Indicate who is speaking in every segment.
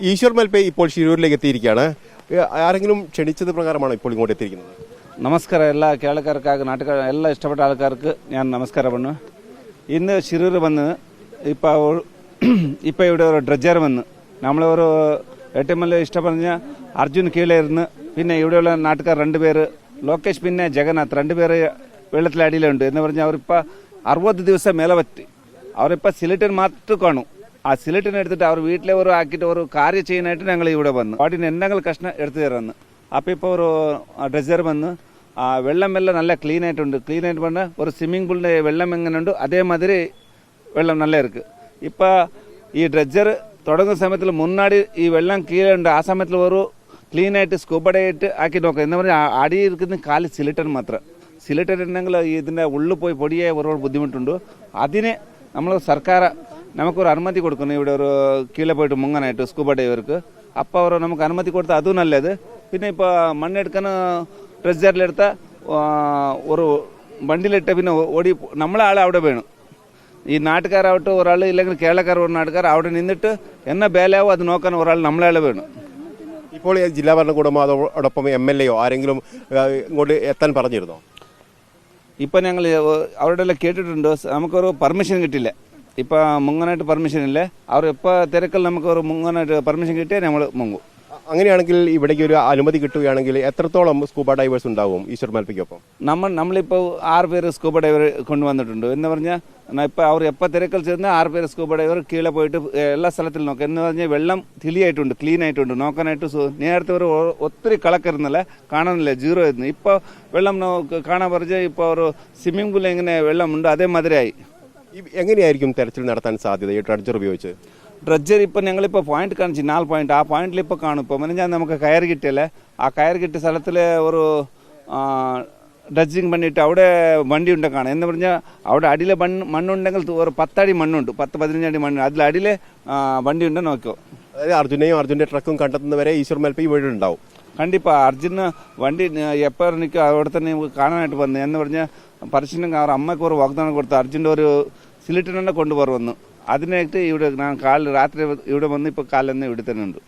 Speaker 1: ഈശ്വർ മൽപേ ഇപ്പോൾ ഷിരൂരിലേക്ക് എത്തിയിരിക്കുകയാണ്. ആരെങ്കിലും ക്ഷണിച്ചത് പ്രകാരമാണോ ഇപ്പോൾ ഇങ്ങോട്ട് എത്തിയിരിക്കുന്നത്?
Speaker 2: നമസ്കാരം എല്ലാ കേരളക്കാർക്കാർക്ക് നാട്ടുകാർ എല്ലാ ഇഷ്ടപ്പെട്ട ആൾക്കാർക്ക് ഞാൻ നമസ്കാരം പണ്ണു ഇന്ന് ശിരൂർ വന്ന് ഇപ്പോൾ ഇപ്പോൾ ഇവിടെ ഒരു ഡ്രജർ വന്ന്. നമ്മളൊരു ഏറ്റവും വലിയ ഇഷ്ടപ്പെടുന്ന അർജുൻ കീഴെ ഇരുന്ന് പിന്നെ ഇവിടെയുള്ള നാട്ടുകാർ രണ്ടുപേര് ലോകേഷ് പിന്നെ ജഗന്നാഥ് രണ്ടുപേര് വെള്ളത്തിലടിയിലുണ്ട് എന്ന് പറഞ്ഞാൽ അവരിപ്പോൾ അറുപത് ദിവസം മേലെ പറ്റി. അവരിപ്പോൾ സിലിട്ടൻ മാത്രം കാണും. ആ സിലിട്ടിനെ എടുത്തിട്ട് അവർ വീട്ടിലെ ഒരു ആക്കിയിട്ട് ഒരു കാര്യം ചെയ്യാനായിട്ട് ഞങ്ങൾ ഇവിടെ വന്നു. പാട്ടിന് എന്നങ്ങൾ കഷ്ണം എടുത്തു തരുന്നു അപ്പം ഇപ്പോൾ ഒരു ഡ്രസ്സർ വന്ന് ആ വെള്ളമെല്ലാം നല്ല ക്ലീൻ ആയിട്ടുണ്ട്. ക്ലീൻ ആയിട്ട് പറഞ്ഞാൽ ഒരു സ്വിമ്മിംഗ് പൂളിന്റെ വെള്ളം എങ്ങനെ ഉണ്ട് അതേമാതിരി വെള്ളം നല്ല ഇരിക്ക്. ഇപ്പോൾ ഈ ഡ്രസ്സർ തുടങ്ങുന്ന സമയത്തിൽ മുന്നാടി ഈ വെള്ളം ക്ലീൻ ഉണ്ട് ആ സമയത്തിൽ ഒരു ക്ലീൻ ആയിട്ട് സ്കൂബഡായിട്ട് ആക്കി നോക്കാം. എന്ന് പറഞ്ഞാൽ അടി ഇരിക്കുന്ന കാൽ സിലിട്ടൻ മാത്രം. സിലിട്ടൻ ഉണ്ടെങ്കിൽ ഇതിന്റെ ഉള്ളിൽ പോയി പൊടിയായ ഒരുപാട് ബുദ്ധിമുട്ടുണ്ട്. അതിനെ നമ്മൾ സർക്കാർ നമുക്കൊരു അനുമതി കൊടുക്കണം ഇവിടെ ഒരു കീഴെ പോയിട്ട് മുങ്ങാനായിട്ട് സ്കൂബ ഡൈവർക്ക് അപ്പോൾ അവർ നമുക്ക് അനുമതി കൊടുത്താൽ അതും നല്ലത്. പിന്നെ ഇപ്പോൾ മണ്ണെടുക്കാൻ ട്രഷറിലെടുത്ത ഒരു വണ്ടിയിലിട്ട് പിന്നെ ഓടി നമ്മളെ ആൾ അവിടെ വേണം. ഈ നാട്ടുകാരാവട്ടെ ഒരാൾ ഇല്ലെങ്കിൽ കേരളക്കാർ ഒരു നാട്ടുകാർ അവിടെ നിന്നിട്ട് എന്നെ ബേലാവോ അത് നോക്കാൻ ഒരാൾ നമ്മളെ ആൾ വേണം.
Speaker 1: ഇപ്പോൾ ഈ ജില്ലാ ഭരണകൂടമോ അതോടൊപ്പം എം എൽ എയോ ആരെങ്കിലും ഇങ്ങോട്ട് എത്താൻ പറഞ്ഞിരുന്നോ?
Speaker 2: ഇപ്പം ഞങ്ങൾ അവരുടെ കേട്ടിട്ടുണ്ട്. നമുക്കൊരു പെർമിഷൻ കിട്ടില്ല. ഇപ്പം മുങ്ങാനായിട്ട് പെർമിഷൻ ഇല്ല? അവർ ഇപ്പോൾ തിരക്കിൽ നമുക്കൊരു മുങ്ങാനായിട്ട് പെർമിഷൻ കിട്ടിയാൽ നമ്മൾ മുങ്ങും.
Speaker 1: അങ്ങനെയാണെങ്കിൽ ഇവിടേക്ക് ഒരു അനുമതി കിട്ടുകയാണെങ്കിൽ എത്രത്തോളം സ്കൂബ ഡൈവേഴ്സ് ഉണ്ടാവും ഈശ്വർ മേൽപ്പിക്കൊപ്പം?
Speaker 2: നമ്മൾ നമ്മളിപ്പോൾ ആറ് പേര് സ്കൂബ ഡൈവർ കൊണ്ടുവന്നിട്ടുണ്ട്. എന്ന് പറഞ്ഞാൽ ഇപ്പോൾ അവർ എപ്പോൾ തിരക്കിൽ ചെന്ന് ആറ് പേര് സ്കൂബ ഡൈവർ കീഴെ പോയിട്ട് എല്ലാ സ്ഥലത്തിലും നോക്കാം. എന്ന് പറഞ്ഞാൽ വെള്ളം തിളിയായിട്ടുണ്ട് ക്ലീൻ ആയിട്ടുണ്ട്. നോക്കാനായിട്ട് നേരത്തെ ഒരു ഒത്തിരി കളക്കരുന്നില്ല? കാണാനില്ല? ജീറോ ആയിരുന്നു. ഇപ്പോൾ വെള്ളം കാണാൻ പറഞ്ഞാൽ ഇപ്പോൾ ഒരു സ്വിമ്മിംഗ് പൂളിൽ എങ്ങനെ വെള്ളമുണ്ട് അതേമാതിരിയായി.
Speaker 1: ഈ എങ്ങനെയായിരിക്കും തെരച്ചിൽ നടത്താൻ സാധ്യത ഈ ഡ്രഡ്ജർ ഉപയോഗിച്ച്?
Speaker 2: ഡ്രഡ്ജർ ഇപ്പം ഞങ്ങളിപ്പോൾ പോയിന്റ് കാണിച്ചു നാല് പോയിന്റ് ആ പോയിന്റിൽ ഇപ്പോൾ കാണും ഇപ്പോൾ മെനഞ്ഞാൽ നമുക്ക് കയർ കിട്ടിയല്ലേ? ആ കയർ കിട്ടിയ സ്ഥലത്തിൽ ഒരു ഡ്രഡ്ജിങ് പണിയിട്ട് അവിടെ വണ്ടി ഉണ്ട് കാണാം. എന്ന് പറഞ്ഞാൽ അവിടെ അടിയിൽ മണ്ണ് മണ്ണുണ്ടെങ്കിൽ ഒരു പത്തടി മണ്ണുണ്ട്. പത്ത് പതിനഞ്ചടി മണ്ണ്. അതിൽ അടിയിൽ വണ്ടി ഉണ്ടെന്ന് നോക്കിയോ
Speaker 1: അതായത് അർജുനെയും അർജുന്റെ ട്രക്കും കണ്ടെത്തുന്നവരെ ഈശ്വർ മേൽപ്പ് ഈ ഉണ്ടാവും
Speaker 2: അർജുന് വണ്ടി എപ്പോൾ നിൽക്കുക അവിടെ തന്നെ നമുക്ക് കാണാനായിട്ട് വന്നു. എന്ന് പറഞ്ഞാൽ പരസ്യം അവർ അമ്മയ്ക്ക് ഒരു വാഗ്ദാനം കൊടുത്തു അർജുന്റെ ഒരു സിലിണ്ടറിനെ കൊണ്ടുപോകാറ് വന്നു. അതിനായിട്ട് ഇവിടെ ഞാൻ കാലിൽ രാത്രി ഇവിടെ വന്ന് ഇപ്പോൾ കാലിൽ ഇവിടെ തന്നെ ഉണ്ട്.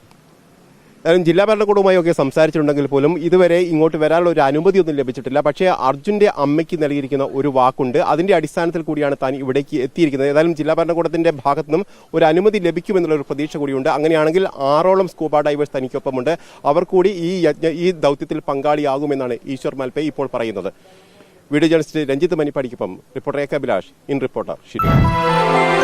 Speaker 1: എന്തായാലും ജില്ലാ ഭരണകൂടവുമായി ഒക്കെ സംസാരിച്ചിട്ടുണ്ടെങ്കിൽ പോലും ഇതുവരെ ഇങ്ങോട്ട് വരാനുള്ള ഒരു അനുമതി ഒന്നും ലഭിച്ചിട്ടില്ല. പക്ഷേ അർജുന്റെ അമ്മയ്ക്ക് നൽകിയിരിക്കുന്ന ഒരു വാക്കുണ്ട്. അതിന്റെ അടിസ്ഥാനത്തിൽ കൂടിയാണ് താൻ ഇവിടേക്ക് എത്തിയിരിക്കുന്നത്. ഏതായാലും ജില്ലാ ഭരണകൂടത്തിന്റെ ഭാഗത്തു നിന്നും ഒരു അനുമതി ലഭിക്കുമെന്നുള്ള ഒരു പ്രതീക്ഷ കൂടിയുണ്ട്. അങ്ങനെയാണെങ്കിൽ ആറോളം സ്കൂബ ഡൈവേഴ്സ് തനിക്കൊപ്പമുണ്ട്. അവർ കൂടി ഈ യജ്ഞ ഈ ദൗത്യത്തിൽ പങ്കാളിയാകുമെന്നാണ് ഈശ്വർ മാൽപേ ഇപ്പോൾ പറയുന്നത്. Video journalist Ranjith മണിപ്പാടിക്കൊപ്പം reporter A K Abhilash. In reporter ശരി